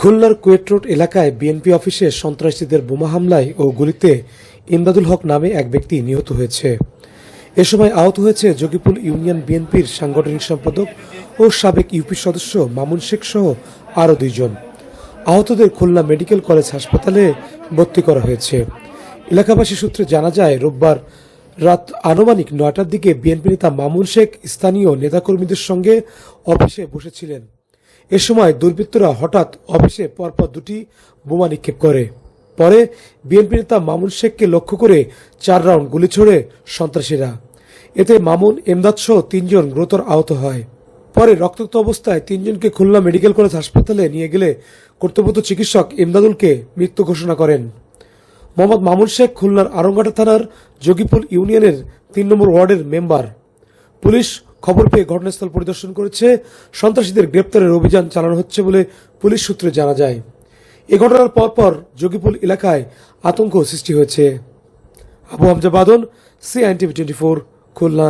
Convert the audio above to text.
খুলনার কুয়েট রোড এলাকায় বিএনপি অফিসে সন্ত্রাসীদের বোমা হামলায় ও গুলিতে ইমদাদুল হক নামে এক ব্যক্তি নিহত হয়েছে। এ সময় আহত হয়েছে যোগীপুর ইউনিয়ন বিএনপির সাংগঠনিক সম্পাদক ও সাবেক ইউপি সদস্য মামুন শেখ সহ আরও দুইজন। আহতদের খুলনা মেডিকেল কলেজ হাসপাতালে ভর্তি করা হয়েছে। এলাকাবাসী সূত্রে জানা যায়, রোববার রাত আনুমানিক নয়টার দিকে বিএনপি নেতা মামুন শেখ স্থানীয় নেতাকর্মীদের সঙ্গে অফিসে বসেছিলেন। এ সময় দুর্বৃত্তরা হঠাৎ অফিসে পরপর দুটি বোমা নিক্ষেপ করে। পরে বিএনপি নেতা মামুন শেখকে লক্ষ্য করে চার রাউন্ড গুলি ছোড়ে সন্ত্রাসীরা। এতে মামুন, এমদাদ সহ তিনজন গুরুতর আহত হয়। পরে রক্তাক্ত অবস্থায় তিনজনকে খুলনা মেডিকেল কলেজ হাসপাতালে নিয়ে গেলে কর্তব্যরত চিকিৎসক ইমদাদুলকে মৃত্যু ঘোষণা করেন। মোহাম্মদ মামুন শেখ খুলনার আরঙ্গাটা থানার যোগীপুর ইউনিয়নের তিন নম্বর ওয়ার্ডের মেম্বার। পুলিশ খবর পেয়ে ঘটনাস্থল পরিদর্শন করেছে সন্ত্রাসীদের গ্রেপ্তারের অভিযান চালানো হচ্ছে বলে পুলিশ সূত্রে জানা যায়। এ ঘটনার পরপর যোগীপুল এলাকায় আতঙ্ক সৃষ্টি হয়েছে। Abu Hamza Badan CIN TV twenty four Khulna.